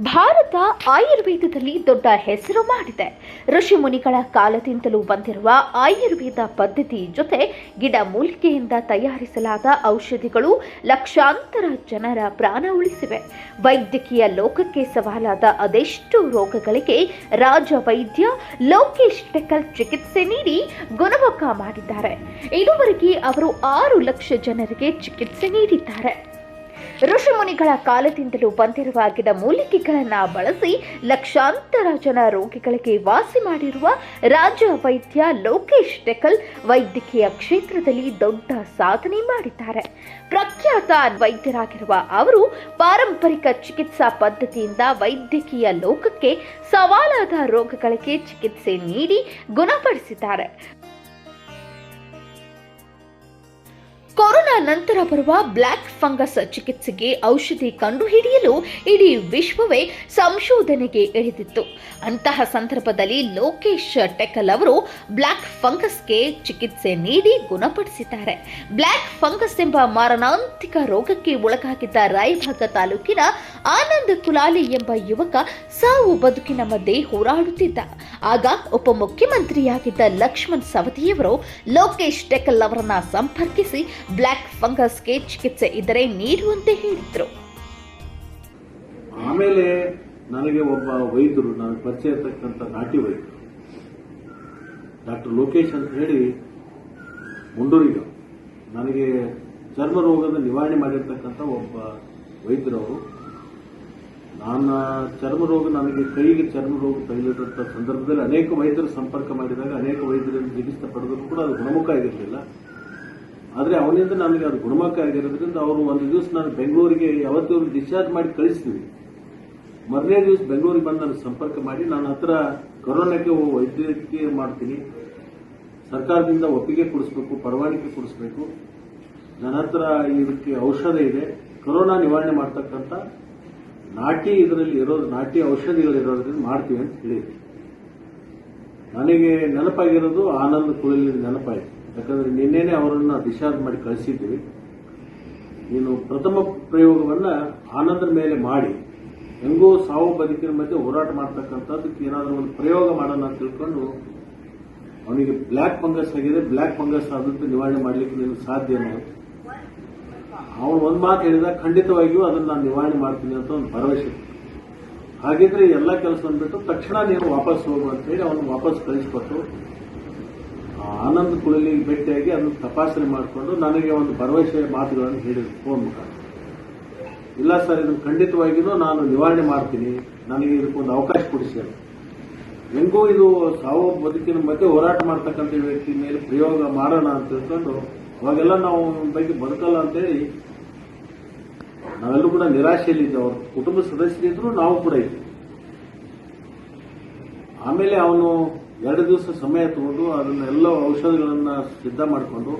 ಭಾರತ ಆಯುರ್ವೇದದಲ್ಲಿ ದೊಡ್ಡ ಹೆಸರು ಮಾಡಿದೆ. ಋಷಿ ಮುನಿಗಳ ಕಾಲದಿಂದಲೂ ಬಂದಿರುವ ಆಯುರ್ವೇದ ಪದ್ಧತಿ ಜೊತೆ ಗಿಡಮೂಲಿಕೆಯಿಂದ ತಯಾರಿಸಲಾದ ಔಷಧಿಗಳು ಲಕ್ಷಾಂತರ ಜನರ ಪ್ರಾಣ ಉಳಿಸಿವೆ. ವೈದ್ಯಕೀಯ ಲೋಕಕ್ಕೆ ಸವಾಲಾದ ಅದೆಷ್ಟು ರೋಗಗಳಿಗೆ ರಾಜ ವೈದ್ಯ ಲೋಕೇಶ್ ಟೆಕಲ್ ಚಿಕಿತ್ಸೆ ನೀಡಿ ಗುಣಮುಖ ಮಾಡಿದ್ದಾರೆ. ಇದುವರೆಗೆ ಅವರು ಆರು ಲಕ್ಷ ಜನರಿಗೆ ಚಿಕಿತ್ಸೆ ನೀಡಿದ್ದಾರೆ. ಋಷಿಮುನಿಗಳ ಕಾಲದಿಂದಲೂ ಬಂದಿರುವ ಗಿಡ ಮೂಲಿಕೆಗಳನ್ನ ಬಳಸಿ ಲಕ್ಷಾಂತರ ಜನ ರೋಗಿಗಳಿಗೆ ವಾಸಿ ಮಾಡಿರುವ ರಾಜ ವೈದ್ಯ ಲೋಕೇಶ್ ಟೆಕಲ್ ವೈದ್ಯಕೀಯ ಕ್ಷೇತ್ರದಲ್ಲಿ ದೊಡ್ಡ ಸಾಧನೆ ಮಾಡಿದ್ದಾರೆ. ಪ್ರಖ್ಯಾತ ವೈದ್ಯರಾಗಿರುವ ಅವರು ಪಾರಂಪರಿಕ ಚಿಕಿತ್ಸಾ ಪದ್ಧತಿಯಿಂದ ವೈದ್ಯಕೀಯ ಲೋಕಕ್ಕೆ ಸವಾಲಾದ ರೋಗಗಳಿಗೆ ಚಿಕಿತ್ಸೆ ನೀಡಿ ಗುಣಪಡಿಸಿದ್ದಾರೆ. ಕೊರೋನಾ ನಂತರ ಬರುವ ಬ್ಲ್ಯಾಕ್ ಫಂಗಸ್ ಚಿಕಿತ್ಸೆಗೆ ಔಷಧಿ ಕಂಡುಹಿಡಿಯಲು ಇಡೀ ವಿಶ್ವವೇ ಸಂಶೋಧನೆಗೆ ಇಳಿದಿತ್ತು. ಅಂತಹ ಸಂದರ್ಭದಲ್ಲಿ ಲೋಕೇಶ್ ಟೆಕಲ್ ಅವರು ಬ್ಲ್ಯಾಕ್ ಫಂಗಸ್ಗೆ ಚಿಕಿತ್ಸೆ ನೀಡಿ ಗುಣಪಡಿಸಿದ್ದಾರೆ. ಬ್ಲ್ಯಾಕ್ ಫಂಗಸ್ ಎಂಬ ಮಾರಣಾಂತಿಕ ರೋಗಕ್ಕೆ ಒಳಗಾಗಿದ್ದ ರಾಯಭಾಗ ತಾಲೂಕಿನ ಆನಂದ್ ಕುಲಾಲಿ ಎಂಬ ಯುವಕ ಸಾವು ಬದುಕಿನ ಮಧ್ಯೆ ಹೋರಾಡುತ್ತಿದ್ದ. ಆಗ ಉಪಮುಖ್ಯಮಂತ್ರಿಯಾಗಿದ್ದ ಲಕ್ಷ್ಮಣ್ ಸವದಿಯವರು ಲೋಕೇಶ್ ಟೆಕಲ್ ಅವರನ್ನ ಸಂಪರ್ಕಿಸಿ ಬ್ಲ್ಯಾಕ್ ಫಂಗಸ್ಗೆ ಚಿಕಿತ್ಸೆ ಇದ್ದರೆ ನೀಡುವಂತೆ ಹೇಳಿದ್ರು. ಆಮೇಲೆ ನನಗೆ ಒಬ್ಬ ವೈದ್ಯರು ನನಗೆ ಪರಿಚಯ ಇರ್ತಕ್ಕಂಥ ನಾಟಿ ವೈದ್ಯರು, ಡಾಕ್ಟರ್ ಲೋಕೇಶ್ ಅಂತ ಹೇಳಿ ಮುಂಡೂರಿಗ ನನಗೆ ಚರ್ಮ ರೋಗದ ನಿವಾರಣೆ ಮಾಡಿರ್ತಕ್ಕಂಥ ಒಬ್ಬ ವೈದ್ಯರವರು ನನ್ನ ಚರ್ಮ ರೋಗ, ನನಗೆ ಕೈಗೆ ಚರ್ಮ ರೋಗ ತಗುಲಿದಂಥ ಸಂದರ್ಭದಲ್ಲಿ ಅನೇಕ ವೈದ್ಯರು ಸಂಪರ್ಕ ಮಾಡಿದಾಗ, ಅನೇಕ ವೈದ್ಯರನ್ನು ಚಿಕಿತ್ಸೆ ಪಡೆದರೂ ಕೂಡ ಅದು ಗುಣಮುಖ ಆಗಿರಲಿಲ್ಲ. ಆದರೆ ಅವನಿಂದ ನನಗೆ ಅದು ಗುಣಮುಖ ಆಗಿರೋದ್ರಿಂದ ಅವರು ಒಂದು ದಿವಸ ನಾನು ಬೆಂಗಳೂರಿಗೆ ಯಾವತ್ತೂ ಡಿಸ್ಚಾರ್ಜ್ ಮಾಡಿ ಕಳಿಸ್ತೀವಿ ಮೊದಲನೇ ದಿವಸ ಬೆಂಗಳೂರಿಗೆ ಬಂದು ನನಗೆ ಸಂಪರ್ಕ ಮಾಡಿ ನನ್ನ ಹತ್ರ ಕೊರೋನಾಕ್ಕೆ ವೈದ್ಯಕೀಯ ಮಾಡ್ತೀನಿ, ಸರ್ಕಾರದಿಂದ ಒಪ್ಪಿಗೆ ಕೊಡಿಸ್ಬೇಕು, ಪರವಾನಗಿ ಕೊಡಿಸ್ಬೇಕು. ನನ್ನ ಹತ್ರ ಇದಕ್ಕೆ ಔಷಧ ಇದೆ. ಕೊರೋನಾ ನಿವಾರಣೆ ಮಾಡ್ತಕ್ಕಂಥ ನಾಟಿ ಇದರಲ್ಲಿ ಇರೋದು, ನಾಟಿ ಔಷಧಿಗಳು ಇರೋದ್ರಿಂದ ಮಾಡ್ತೀವಿ ಅಂತ ಹೇಳಿದ್ವಿ ನನಗೆ ನೆನಪಾಗಿರೋದು ಆನಂದ್ ಕುಳಿಲಿ ನೆನಪಾಯಿತು. ಯಾಕಂದ್ರೆ ನಿನ್ನೆನೆ ಅವರನ್ನ ಡಿಸ್ಚಾರ್ಜ್ ಮಾಡಿ ಕಳಿಸಿದ್ವಿ. ನೀನು ಪ್ರಥಮ ಪ್ರಯೋಗವನ್ನ ಆನಂದರ ಮೇಲೆ ಮಾಡಿ. ಹೆಂಗೋ ಸಾವು ಬದುಕಿನ ಮಧ್ಯೆ ಹೋರಾಟ ಮಾಡ್ತಕ್ಕಂಥದ್ದಕ್ಕೆ ಏನಾದರೂ ಒಂದು ಪ್ರಯೋಗ ಮಾಡೋಣ ಅಂತ ತಿಳ್ಕೊಂಡು ಅವನಿಗೆ ಬ್ಲ್ಯಾಕ್ ಫಂಗಸ್ ಆಗಿದೆ. ಬ್ಲ್ಯಾಕ್ ಫಂಗಸ್ ಆದಂತೆ ನಿವಾರಣೆ ಮಾಡಲಿಕ್ಕೆ ನೀನು ಸಾಧ್ಯ ಅವನು ಒಂದು ಮಾತು ಹೇಳಿದ, ಖಂಡಿತವಾಗಿಯೂ ಅದನ್ನು ನಾನು ನಿವಾರಣೆ ಮಾಡ್ತೀನಿ ಅಂತ ಒಂದು ಭರವಸೆ. ಹಾಗಿದ್ರೆ ಎಲ್ಲ ಕೆಲಸ ಬಿಟ್ಟು ತಕ್ಷಣ ನೀನು ವಾಪಸ್ ಹೋಗು ಅಂತ ಹೇಳಿ ಅವನು ವಾಪಸ್ ಕಳಿಸ್ಕೊಟ್ಟು ಆನಂದ್ ಕುಳಲಿ ಭೇಟಿಯಾಗಿ ಅದನ್ನು ತಪಾಸಣೆ ಮಾಡಿಕೊಂಡು ನನಗೆ ಒಂದು ಭರವಸೆಯ ಮಾತುಗಳನ್ನು ಹೇಳಿದ್ರು ಫೋನ್ ಮುಖಾಂತರ. ಇಲ್ಲ ಸರ್, ಇದನ್ನು ಖಂಡಿತವಾಗಿಯೂ ನಾನು ನಿವಾರಣೆ ಮಾಡ್ತೀನಿ. ನನಗೆ ಇದಕ್ಕೊಂದು ಅವಕಾಶ ಕೊಡಿಸಿ. ಹೆಂಗೂ ಇದು ಸಾವು ಬದುಕಿನ ಮಧ್ಯೆ ಹೋರಾಟ ಮಾಡ್ತಕ್ಕಂಥ ವ್ಯಕ್ತಿ ಮೇಲೆ ಪ್ರಯೋಗ ಮಾಡೋಣ ಅಂತ ತಿಳ್ಕೊಂಡು ಅವಾಗೆಲ್ಲ ನಾವು ಬಗ್ಗೆ ಬದುಕಲ್ಲ ಅಂತೇಳಿ ನಾವೆಲ್ಲರೂ ಕೂಡ ನಿರಾಶೆಯಲ್ಲಿದ್ದೆ ಅವ್ರ ಕುಟುಂಬ ಸದಸ್ಯರಿದ್ರು ನಾವು ಕೂಡ ಇದ್ವಿ. ಆಮೇಲೆ ಅವನು ಎರಡು ದಿವಸ ಸಮಯ ತಗೊಂಡು ಅದನ್ನೆಲ್ಲ ಔಷಧಗಳನ್ನು ಸಿದ್ಧ ಮಾಡಿಕೊಂಡು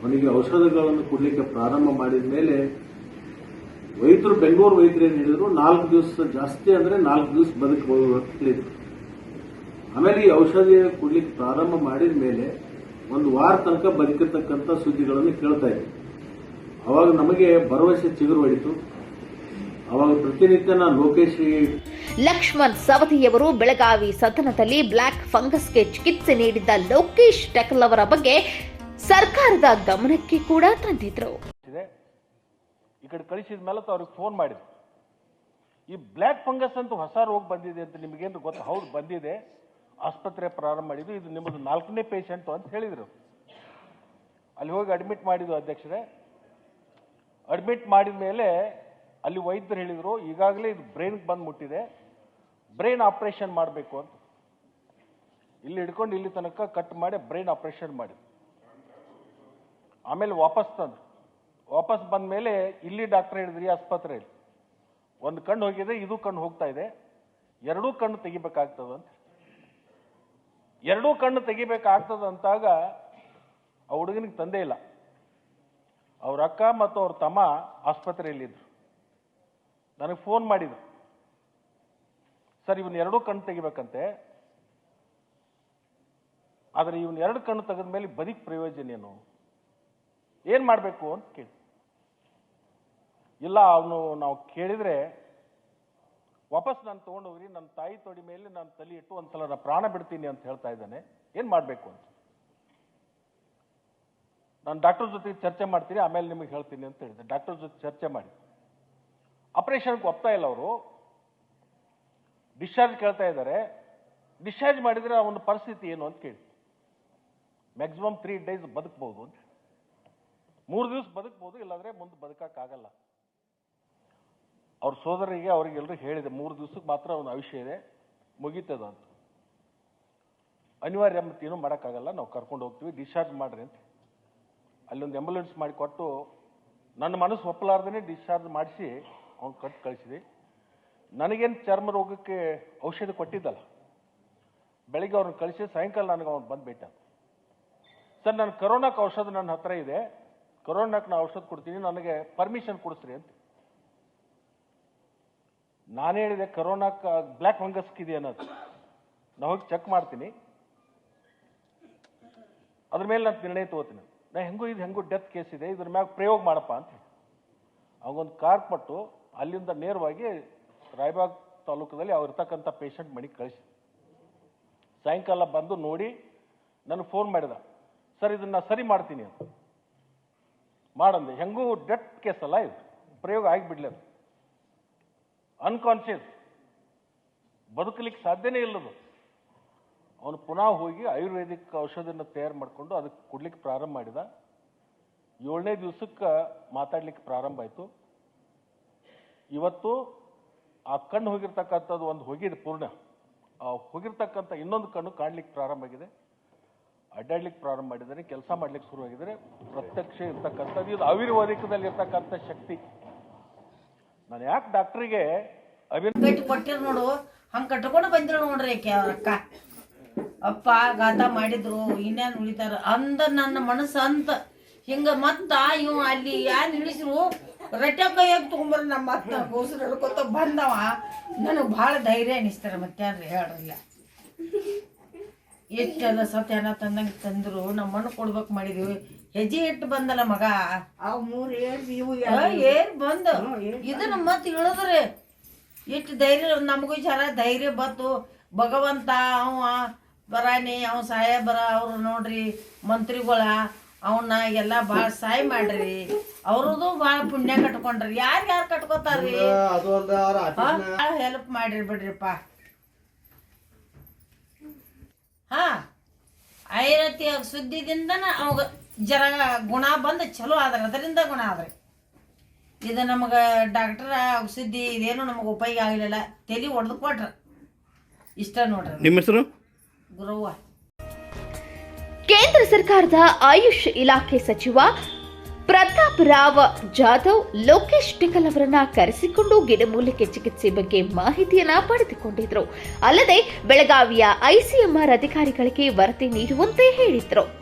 ಅವನಿಗೆ ಔಷಧಗಳನ್ನು ಕೊಡಲಿಕ್ಕೆ ಪ್ರಾರಂಭ ಮಾಡಿದ ಮೇಲೆ ವೈದ್ಯರು, ಬೆಂಗಳೂರು ವೈದ್ಯರು ಏನು ಹೇಳಿದ್ರು, ನಾಲ್ಕು ದಿವಸ ಜಾಸ್ತಿ ಅಂದ್ರೆ ನಾಲ್ಕು ದಿವಸ ಬದುಕಬಹುದು ಅಂತ ಹೇಳಿದ್ರು. ಆಮೇಲೆ ಈ ಔಷಧಿ ಕೊಡ್ಲಿಕ್ಕೆ ಪ್ರಾರಂಭ ಮಾಡಿದ ಮೇಲೆ ಒಂದು ವಾರ ತನಕ ಬದುಕಿರ್ತಕ್ಕಂಥ ಸುದ್ದಿಗಳನ್ನು ಕೇಳ್ತಾ ಇದ್ವಿ. ಅವಾಗ ನಮಗೆ ಭರವಸೆ ಚಿಗುರು ಹೊಡಿತು ಅವಾಗ ಪ್ರತಿನಿತ್ಯ ನಾನು ಲೋಕೇಶ್ ಲಕ್ಷ್ಮಣ್ ಸವದಿಯವರು ಬೆಳಗಾವಿ ಸದನದಲ್ಲಿ ಬ್ಲ್ಯಾಕ್ ಫಂಗಸ್ಗೆ ಚಿಕಿತ್ಸೆ ನೀಡಿದ್ದ ಲೋಕೇಶ್ ಟೆಕಲ್ ಅವರ ಬಗ್ಗೆ ಸರ್ಕಾರದ ಗಮನಕ್ಕೆ ಕೂಡ ತಂದಿದ್ರು. ಈ ಕಡೆ ಕಳಿಸಿದ ಮೇಲೆ ಅವ್ರಿಗೆ ಫೋನ್ ಮಾಡಿದ್ರು. ಈ ಬ್ಲ್ಯಾಕ್ ಫಂಗಸ್ ಅಂತ ಹೊಸ ರೋಗ ಬಂದಿದೆ ಅಂತ ನಿಮಗೇನು ಗೊತ್ತು? ಹೌದು ಬಂದಿದೆ. ಆಸ್ಪತ್ರೆ ಪ್ರಾರಂಭ ಮಾಡಿದ್ರು. ಇದು ನಿಮ್ಮದು ನಾಲ್ಕನೇ ಪೇಷಂಟು ಅಂತ ಹೇಳಿದರು. ಅಲ್ಲಿ ಹೋಗಿ ಅಡ್ಮಿಟ್ ಮಾಡಿದ್ರು ಅಧ್ಯಕ್ಷರೇ. ಅಡ್ಮಿಟ್ ಮಾಡಿದ ಮೇಲೆ ಅಲ್ಲಿ ವೈದ್ಯರು ಹೇಳಿದರು, ಈಗಾಗಲೇ ಇದು ಬ್ರೈನ್ಗೆ ಬಂದು ಮುಟ್ಟಿದೆ ಬ್ರೈನ್ ಆಪರೇಷನ್ ಮಾಡಬೇಕು ಅಂತ. ಇಲ್ಲಿ ಹಿಡ್ಕೊಂಡು ಇಲ್ಲಿ ತನಕ ಕಟ್ ಮಾಡಿ ಬ್ರೈನ್ ಆಪರೇಷನ್ ಮಾಡಿ. ಆಮೇಲೆ ವಾಪಸ್ ತಂದ್ರು ವಾಪಸ್ ಬಂದ ಮೇಲೆ ಇಲ್ಲಿ ಡಾಕ್ಟರ್ ಹೇಳಿದ್ರಿ, ಆಸ್ಪತ್ರೆಯಲ್ಲಿ. ಒಂದು ಕಣ್ಣು ಹೋಗಿದೆ, ಇದು ಕಣ್ಣು ಹೋಗ್ತಾ ಇದೆ. ಎರಡೂ ಕಣ್ಣು ತೆಗಿಬೇಕಾಗ್ತದೆ ಅಂತ. ಎರಡೂ ಕಣ್ಣು ತೆಗಿಬೇಕಾಗ್ತದೆ ಅಂತಾಗ ಆ ಹುಡುಗನಿಗೆ ತಂದೆ ಇಲ್ಲ. ಅವ್ರ ಅಕ್ಕ ಮತ್ತು ಅವ್ರ ತಮ್ಮ ಆಸ್ಪತ್ರೆಯಲ್ಲಿದ್ದರು ನನಗೆ ಫೋನ್ ಮಾಡಿದ್ರು. ಸರ್, ಇವನ್ ಎರಡೂ ಕಣ್ಣು ತೆಗಿಬೇಕಂತೆ. ಆದರೆ ಇವನ್ ಎರಡು ಕಣ್ಣು ತೆಗೆದ ಮೇಲೆ ಬದಿಕ್ ಪ್ರಯೋಜನ ಏನು? ಏನ್ ಮಾಡಬೇಕು ಅಂತ ಕೇಳಿ. ಇಲ್ಲ, ಅವನು ನಾವು ಕೇಳಿದ್ರೆ, ವಾಪಸ್ ನಾನು ತೊಗೊಂಡೋಗ್ರಿ ನನ್ನ ತಾಯಿ ತೊಡಿ ಮೇಲೆ ನಾನು ತಲೆ ಇಟ್ಟು ಒಂದ್ಸಲ ನಾನು ಪ್ರಾಣ ಬಿಡ್ತೀನಿ ಅಂತ ಹೇಳ್ತಾ ಇದ್ದಾನೆ. ಏನು ಮಾಡಬೇಕು ಅಂತ. ನಾನು ಡಾಕ್ಟರ್ ಜೊತೆ ಚರ್ಚೆ ಮಾಡ್ತೀನಿ, ಆಮೇಲೆ ನಿಮಗೆ ಹೇಳ್ತೀನಿ ಅಂತ ಹೇಳಿದೆ. ಡಾಕ್ಟರ್ ಜೊತೆ ಚರ್ಚೆ ಮಾಡಿ. ಆಪರೇಷನ್ಗೆ ಒಪ್ತಾ ಇಲ್ಲ ಅವರು. ಡಿಸ್ಚಾರ್ಜ್ ಕೇಳ್ತಾ ಇದ್ದಾರೆ. ಡಿಸ್ಚಾರ್ಜ್ ಮಾಡಿದರೆ ಅವನ ಪರಿಸ್ಥಿತಿ ಏನು ಅಂತ ಕೇಳಿ. ಮ್ಯಾಕ್ಸಿಮಮ್ ತ್ರೀ ಡೇಸ್ ಬದುಕ್ಬೋದು ಅಂತ ಮೂರು ದಿವಸ ಬದುಕ್ಬೋದು, ಇಲ್ಲಾಂದ್ರೆ ಮುಂದೆ ಬದುಕಕ್ಕಾಗಲ್ಲ. ಅವ್ರ ಸೋದರಿಗೆ ಅವ್ರಿಗೆಲ್ಲರೂ ಹೇಳಿದೆ, ಮೂರು ದಿವಸಕ್ಕೆ ಮಾತ್ರ ಅವನ ಆಯುಷ್ಯ ಇದೆ, ಮುಗೀತದ ಅಂತ. ಅನಿವಾರ್ಯ ಮತ್ತೆ ಏನೂ ಮಾಡೋಕ್ಕಾಗಲ್ಲ, ನಾವು ಕರ್ಕೊಂಡು ಹೋಗ್ತೀವಿ, ಡಿಸ್ಚಾರ್ಜ್ ಮಾಡ್ರಿ ಅಂತ ಅಲ್ಲೊಂದು ಆ್ಯಂಬುಲೆನ್ಸ್ ಮಾಡಿ ಕೊಟ್ಟು, ನನ್ನ ಮನಸ್ಸು ಒಪ್ಪಲಾರ್ದೇ ಡಿಸ್ಚಾರ್ಜ್ ಮಾಡಿಸಿ ಅವ್ನು ಕೊಟ್ಟು ಕಳಿಸಿದೆ. ನನಗೇನು ಚರ್ಮ ರೋಗಕ್ಕೆ ಔಷಧಿ ಕೊಟ್ಟಿದ್ದಲ್ಲ, ಬೆಳಿಗ್ಗೆ ಅವ್ರನ್ನ ಕಳಿಸಿ ಸಾಯಂಕಾಲ ನನಗೆ ಅವ್ನು ಬಂದು ಸರ್ ನನ್ನ ಕರೋನಾಕ್ಕೆ ಔಷಧ ನನ್ನ ಹತ್ರ ಇದೆ. ಕರೋನಾಕ್ಕೆ ನಾನು ಔಷಧ ಕೊಡ್ತೀನಿ, ನನಗೆ ಪರ್ಮಿಷನ್ ಕೊಡಿಸ್ರಿ ಅಂತ. ನಾನು ಹೇಳಿದೆ ಕರೋನಾಕ್ಕೆ ಬ್ಲ್ಯಾಕ್ ಫಂಗಸ್ಗೆ ಇದೆ ಅನ್ನೋದು. ನಾ ಹೋಗಿ ಚೆಕ್ ಮಾಡ್ತೀನಿ. ಅದ್ರ ಮೇಲೆ ನಾನು ನಿರ್ಣಯ ತಗೋತೀನಿ. ನಾ ಹೆಂಗೂ ಇದು ಹೆಂಗೂ ಡೆತ್ ಕೇಸ್ ಇದೆ, ಇದ್ರ ಮ್ಯಾಗ ಪ್ರಯೋಗ ಮಾಡಪ್ಪ ಅಂತ ಹೇಳಿ. ಅವಂಗೊಂದು ಕಾರ್ ಕೊಟ್ಟು ಅಲ್ಲಿಂದ ನೇರವಾಗಿ ರಾಯಬಾಗ್ ತಾಲೂಕದಲ್ಲಿ ಅವ್ರು ಇರ್ತಕ್ಕಂಥ ಪೇಷಂಟ್ ಮನೆಗೆ ಕಳಿಸಿ. ಸಾಯಂಕಾಲ ಬಂದು ನೋಡಿ ನನಗೆ ಫೋನ್ ಮಾಡಿದ. ಸರ್, ಇದನ್ನ ಸರಿ ಮಾಡ್ತೀನಿ ಅಂತ. ಮಾಡಂದೆ. ಹೆಂಗೂ ಡೆತ್ ಕೇಸ್ ಅಲ್ಲ ಇದು. ಪ್ರಯೋಗ ಆಗಿಬಿಡ್ಲಿ ಅದು. ಅನ್ಕಾನ್ಷಿಯಸ್ ಬದುಕಲಿಕ್ಕೆ ಸಾಧ್ಯನೇ ಇಲ್ಲದು ಅವನು ಪುನಃ ಹೋಗಿ ಆಯುರ್ವೇದಿಕ್ ಔಷಧಿಯನ್ನು ತಯಾರು ಮಾಡಿಕೊಂಡು ಅದಕ್ಕೆ ಕೊಡ್ಲಿಕ್ಕೆ ಪ್ರಾರಂಭ ಮಾಡಿದ. ಏಳನೇ ದಿವಸಕ್ಕೆ ಮಾತಾಡ್ಲಿಕ್ಕೆ ಪ್ರಾರಂಭ ಆಯಿತು. ಇವತ್ತು ಆ ಕಣ್ಣು ಹೋಗಿರ್ತಕ್ಕಂಥದ್ದು ಒಂದು ಹೋಗಿದೆ ಪೂರ್ಣ. ಆ ಹೋಗಿರ್ತಕ್ಕಂಥ ಇನ್ನೊಂದು ಕಣ್ಣು ಕಾಣಲಿಕ್ಕೆ ಪ್ರಾರಂಭ ಆಗಿದೆ. ಅಡ್ಡಾಡ್ಲಿಕ್ಕೆ ಪ್ರಾರಂಭ ಮಾಡಿದ್ದಾರೆ, ಕೆಲಸ ಮಾಡ್ಲಿಕ್ಕೆ ಶುರುವಾಗಿದ್ದಾರೆ ಪ್ರತ್ಯಕ್ಷ ಇರ್ತಕ್ಕಂಥದ್ದು, ಇದು ಅವಿರ್ವಾದಿಕದಲ್ಲಿರ್ತಕ್ಕಂಥ ಶಕ್ತಿ. ನಾನು ಯಾಕೆ ಡಾಕ್ಟ್ರಿಗೆ ಅಭಿನಂದಿ ಕಟ್ಟಿ ಕೊಟ್ಟಿರ್ ನೋಡು, ಹಂಗ ಕಟ್ಕೊಂಡು ಬಂದಿರ ನೋಡ್ರಿ ಅಕ್ಕ. ಅಪ್ಪ ಗಾತ ಮಾಡಿದ್ರು, ಇನ್ನೇನು ಉಳಿತಾರ? ಅಂದ ನನ್ನ ಮನಸ್ಸು ಅಂತ ಹಿಂಗ ಮತ್ತ ಇವ್ ಅಲ್ಲಿ ಯಾರು ಇಳಿಸ್ರು? ರಟ್ಟ ಕೈಯಾಗ ತಗೊಂಡ್ಬರ ನಮ್ಮ ಅತ್ತ ಗೋಸು ಹಿಡ್ಕೊತ ಬಂದವ. ನನಗೆ ಭಾಳ ಧೈರ್ಯ ಅನಿಸ್ತಾರ ಮತ್ತೇನ್ರಿ ಹೇಳ್ರಿಲ್ಲ. ಎಷ್ಟೆಲ್ಲ ಸತ್ಯಾನ ತಂದಂಗ ತಂದ್ರು ನಮ್ಮ ಮಣ್ಣು ಕೊಡ್ಬೇಕು ಮಾಡಿದ್ವಿ. ಹೆಜ್ಜೆ ಇಟ್ಟು ಬಂದಲ್ಲ ಮಗ. ಅವು ಮೂರು ಏರ್ ಇವು ಬಂದ. ಇದನ್ನ ಮತ್ ಇಳಿದ್ರಿ ಎಷ್ಟು ಧೈರ್ಯ ನಮಗೂ ಜರ ಧೈರ್ಯ ಬತ್ತು ಭಗವಂತ ಅವ ಬರಾನಿ ಅವ ಸಾಹೇಬರ ಅವ್ರು ನೋಡ್ರಿ ಮಂತ್ರಿಗಳ. ಅವನ್ನ ಎಲ್ಲ ಭಾಳ ಸಹಾಯ ಮಾಡ್ರಿ. ಅವ್ರದ್ದು ಭಾಳ ಪುಣ್ಯ ಕಟ್ಕೊಂಡ್ರಿ. ಯಾರು ಯಾರು ಕಟ್ಕೋತಾರ್ರಿ? ಭಾಳ ಹೆಲ್ಪ್ ಮಾಡ್ರಿ ಬಿಡ್ರಿಪ್ಪ. ಹಾ? ಐರತಿ ಸುದ್ದಿದಿಂದನ ಅವಾಗ ಜರ ಗುಣ ಬಂದು ಚಲೋ ಆದ್ರ ಅದರಿಂದ ಗುಣ ಆದ್ರಿ. ಇದು ನಮಗೆ ಡಾಕ್ಟರ್ ಸುದ್ದಿ ಇದೇನು ನಮಗೆ ಉಪಯೋಗ ಆಗಲಿಲ್ಲ. ತಲೆ ಹೊಡೆದು ಕೊಟ್ರ. ಇಷ್ಟ ನೋಡ್ರಿ. ನಿಮ್ಮ ಹೆಸರು? ಗುರುವ್ವ. ಕೇಂದ್ರ ಸರ್ಕಾರದ ಆಯುಷ್ ಇಲಾಖೆ ಸಚಿವ ಪ್ರತಾಪ್ ರಾವ್ ಜಾಧವ್ ಲೋಕೇಶ್ ಟಿಕಲ್ ಅವರನ್ನ ಕರೆಸಿಕೊಂಡು ಗಿಡಮೂಲಿಕೆ ಚಿಕಿತ್ಸೆ ಬಗ್ಗೆ ಮಾಹಿತಿಯನ್ನ ಪಡೆದುಕೊಂಡಿದ್ರು. ಅಲ್ಲದೆ ಬೆಳಗಾವಿಯ ಐಸಿಎಂಆರ್ ಅಧಿಕಾರಿಗಳಿಗೆ ವರದಿ ನೀಡುವಂತೆ ಹೇಳಿದ್ರು.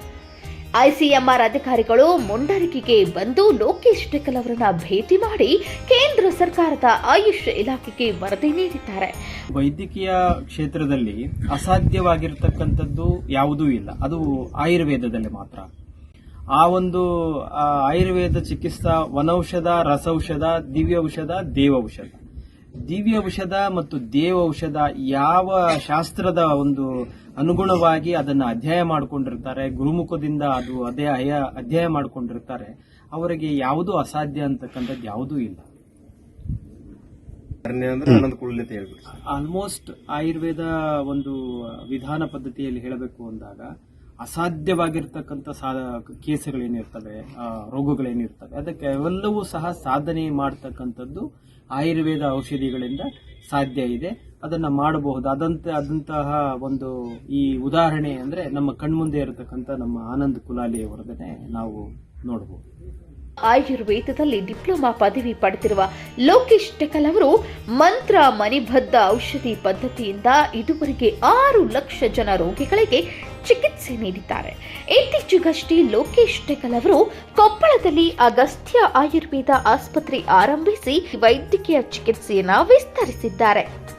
ಐಸಿಎಂಆರ್ ಅಧಿಕಾರಿಗಳು ಮುಂಡರಿಕೆಗೆ ಬಂದು ಲೋಕೇಶ್ ಟೆಕಲ್ ಅವರನ್ನ ಭೇಟಿ ಮಾಡಿ ಕೇಂದ್ರ ಸರ್ಕಾರದ ಆಯುಷ್ ಇಲಾಖೆಗೆ ವರದಿ ನೀಡಿದ್ದಾರೆ. ವೈದ್ಯಕೀಯ ಕ್ಷೇತ್ರದಲ್ಲಿ ಅಸಾಧ್ಯವಾಗಿರತಕ್ಕಂಥದ್ದು ಯಾವುದೂ ಇಲ್ಲ. ಅದು ಆಯುರ್ವೇದದಲ್ಲಿ ಮಾತ್ರ. ಆ ಒಂದು ಆಯುರ್ವೇದ ಚಿಕಿತ್ಸಾ ವನೌಷಧ, ರಸೌಷಧ, ದಿವ್ಯೌಷಧ, ದೇವೌಷಧ. ದಿವ್ಯ ಔಷಧ ಮತ್ತು ದೇವ ಔಷಧ ಯಾವ ಶಾಸ್ತ್ರದ ಒಂದು ಅನುಗುಣವಾಗಿ ಅದನ್ನು ಅಧ್ಯಯನ ಮಾಡಿಕೊಂಡಿರ್ತಾರೆ ಗುರುಮುಖದಿಂದ ಅದು ಅಧ್ಯಯ ಅಧ್ಯಯನ ಮಾಡಿಕೊಂಡಿರ್ತಾರೆ ಅವರಿಗೆ ಯಾವುದೂ ಅಸಾಧ್ಯ ಅಂತಕ್ಕಂಥದ್ದು ಯಾವುದೂ ಇಲ್ಲ. ಆಲ್ಮೋಸ್ಟ್ ಆಯುರ್ವೇದ ಒಂದು ವಿಧಾನ ಪದ್ಧತಿಯಲ್ಲಿ ಹೇಳಬೇಕು ಅಂದಾಗ ಅಸಾಧ್ಯವಾಗಿರ್ತಕ್ಕಂಥ ಸಾ ಕೇಸುಗಳೇನಿರ್ತವೆ ಆ, ರೋಗಗಳೇನಿರ್ತವೆ ಅದಕ್ಕೆ ಅವೆಲ್ಲವೂ ಸಹ ಸಾಧನೆ ಮಾಡತಕ್ಕಂಥದ್ದು ಆಯುರ್ವೇದ ಔಷಧಿಗಳಿಂದ ಸಾಧ್ಯ ಇದೆ. ಅದನ್ನ ಮಾಡಬಹುದು. ಅದಂತ ಆದಂತಹ ಒಂದು ಈ ಉದಾಹರಣೆ ಅಂದ್ರೆ ನಮ್ಮ ಕಣ್ಮುಂದೆ ಇರತಕ್ಕಂಥ ನಮ್ಮ ಆನಂದ್ ಕುಲಾಲಿ ಅವರದನ್ನೇ ನಾವು ನೋಡಬಹುದು ಆಯುರ್ವೇದದಲ್ಲಿ ಡಿಪ್ಲೊಮಾ ಪದವಿ ಪಡೆದಿರುವ ಲೋಕೇಶ್ ಟೆಕಲ್ ಅವರು ಮಂತ್ರ ಮನಿಬದ್ಧ ಔಷಧಿ ಪದ್ಧತಿಯಿಂದ ಇದುವರೆಗೆ ಆರು ಲಕ್ಷ ಜನ ರೋಗಿಗಳಿಗೆ ಚಿಕಿತ್ಸೆ ನೀಡಿದ್ದಾರೆ. ಇತ್ತೀಚೆಗಷ್ಟೇ ಲೋಕೇಶ್ ಟೆಕಲ್ ಅವರು ಕೊಪ್ಪಳದಲ್ಲಿ ಅಗಸ್ತ್ಯ ಆಯುರ್ವೇದ ಆಸ್ಪತ್ರೆ ಆರಂಭಿಸಿ ವೈದ್ಯಕೀಯ ಚಿಕಿತ್ಸೆಯನ್ನ ವಿಸ್ತರಿಸಿದ್ದಾರೆ.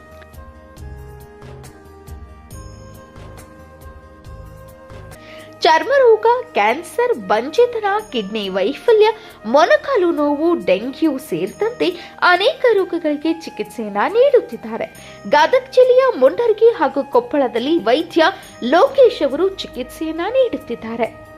ಚರ್ಮರೋಗ, ಕ್ಯಾನ್ಸರ್, ಬಂಜಿತನ, ಕಿಡ್ನಿ ವೈಫಲ್ಯ, ಮೊಣಕಾಲು ನೋವು, ಡೆಂಗ್ಯೂ ಸೇರಿದಂತೆ ಅನೇಕ ರೋಗಗಳಿಗೆ ಚಿಕಿತ್ಸೆಯನ್ನು ನೀಡುತ್ತಿದ್ದಾರೆ. ಗದಗ ಜಿಲ್ಲೆಯ ಮುಂಡರ್ಗಿ ಹಾಗೂ ಕೊಪ್ಪಳದಲ್ಲಿ ವೈದ್ಯ ಲೋಕೇಶ್ ಅವರು ಚಿಕಿತ್ಸೆಯನ್ನು ನೀಡುತ್ತಿದ್ದಾರೆ.